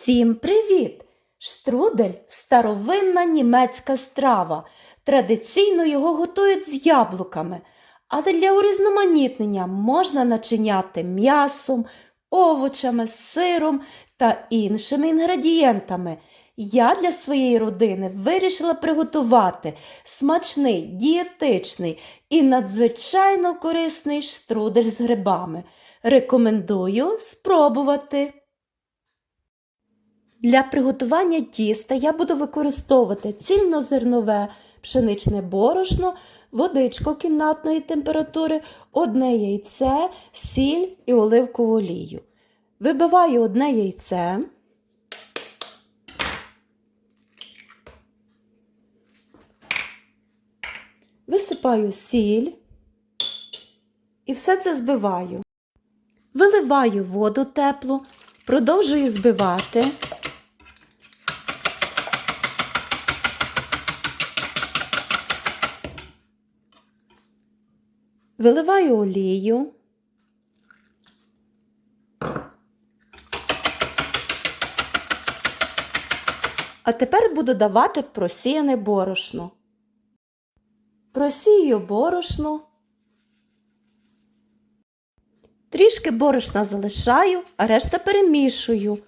Всім привіт! Штрудель старовинна німецька страва. Традиційно його готують з яблуками, але для урізноманітнення можна начиняти м'ясом, овочами, сиром та іншими інгредієнтами. Я для своєї родини вирішила приготувати смачний, дієтичний і надзвичайно корисний штрудель з грибами. Рекомендую спробувати. Для приготування тіста я буду використовувати цільнозернове пшеничне борошно, водичку кімнатної температури, одне яйце, сіль і оливкову олію. Вибиваю одне яйце. Висипаю сіль і все це збиваю. Виливаю воду теплу, продовжую збивати. Виливаю олію. А тепер буду давати просіяне борошно. Просію борошно. Трішки борошна залишаю, а решта перемішую.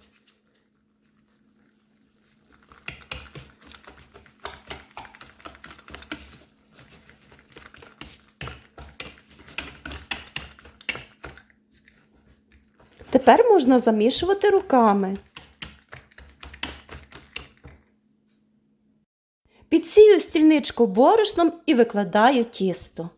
Тепер можна замішувати руками. Підсію стільничку борошном і викладаю тісто.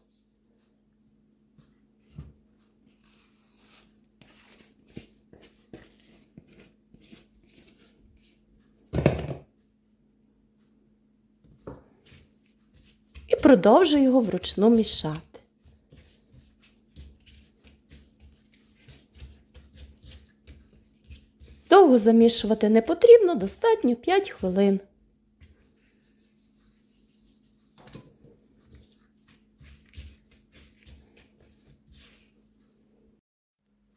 І продовжую його вручну мішати. Довго замішувати не потрібно, достатньо 5 хвилин.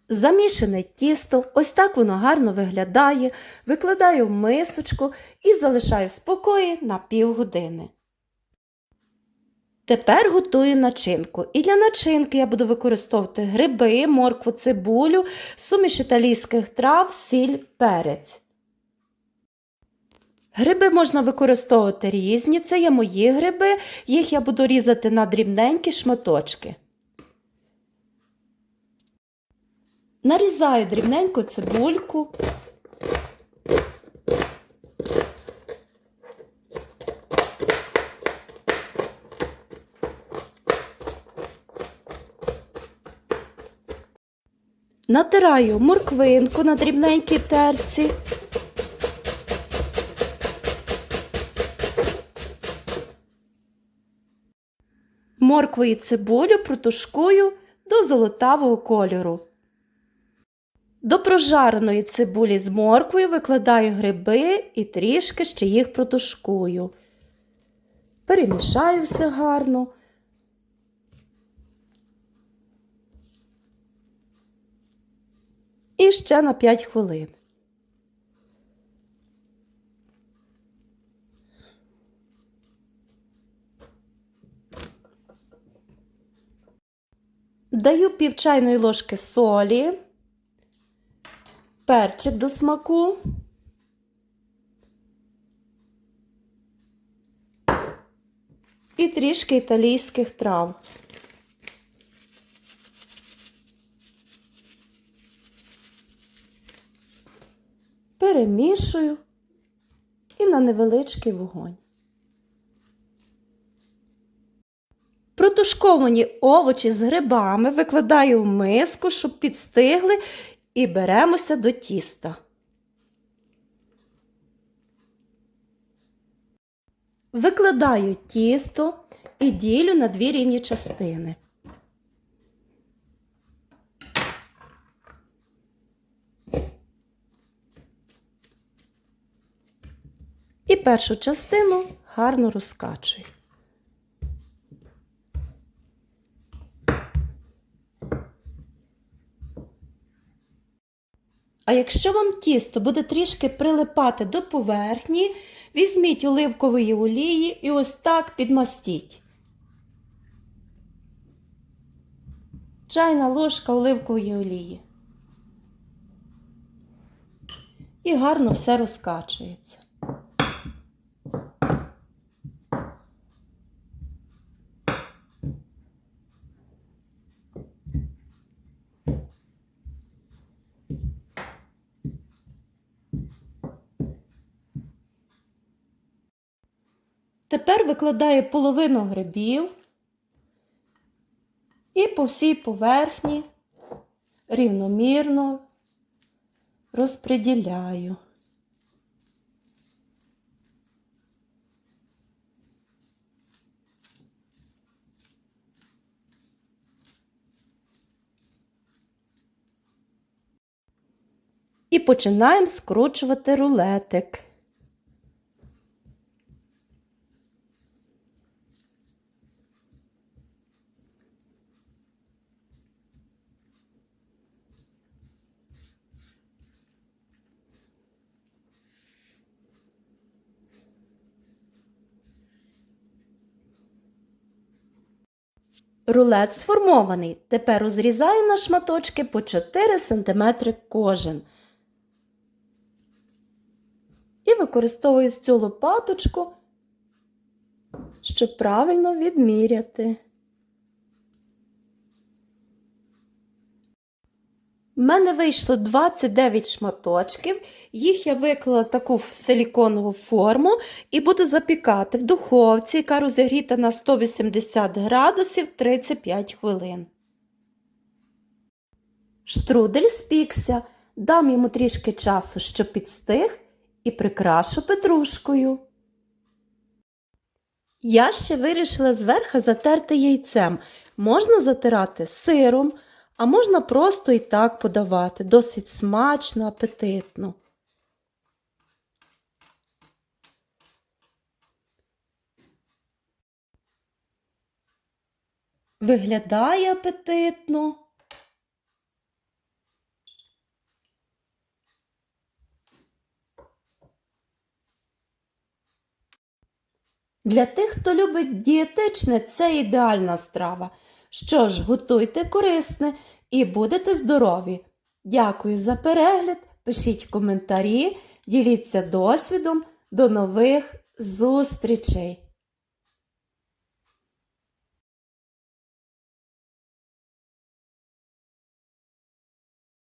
Замішане тісто, ось так воно гарно виглядає, викладаю в мисочку і залишаю в спокої на півгодини. Тепер готую начинку. І для начинки я буду використовувати гриби, моркву, цибулю, суміш італійських трав, сіль, перець. Гриби можна використовувати різні, це є мої гриби, їх я буду різати на дрібненькі шматочки. Нарізаю дрібненьку цибульку. Натираю морквинку на дрібненькій терці. Моркву і цибулю протушкую до золотавого кольору. До прожареної цибулі з морквою викладаю гриби і трішки ще їх протушкую. Перемішаю все гарно. І ще на 5 хвилин. Даю пів чайної ложки солі, перчик до смаку. І трішки італійських трав. Перемішую і на невеличкий вогонь. Протушковані овочі з грибами викладаю в миску, щоб підстигли, і беремося до тіста. Викладаю тісто і ділю на дві рівні частини. І першу частину гарно розкачую. А якщо вам тісто буде трішки прилипати до поверхні, візьміть оливкової олії і ось так підмастіть. Чайна ложка оливкової олії. І гарно все розкачується. Тепер викладаю половину грибів і по всій поверхні рівномірно розподіляю. І починаємо скручувати рулетик. Рулет сформований. Тепер розрізаю на шматочки по 4 см кожен. І використовую цю лопаточку, щоб правильно відміряти. У мене вийшло 29 шматочків, їх я виклала в таку силіконову форму і буду запікати в духовці, яка розігріта на 180 градусів 35 хвилин. Штрудель спікся, дам йому трішки часу, щоб підстиг, і прикрашу петрушкою. Я ще вирішила зверху затерти яйцем. Можна затирати сиром, а можна просто і так подавати. Досить смачно, апетитно. Виглядає апетитно. Для тих, хто любить дієтичне, це ідеальна страва. Що ж, готуйте корисне і будете здорові. Дякую за перегляд, пишіть коментарі, діліться досвідом. До нових зустрічей!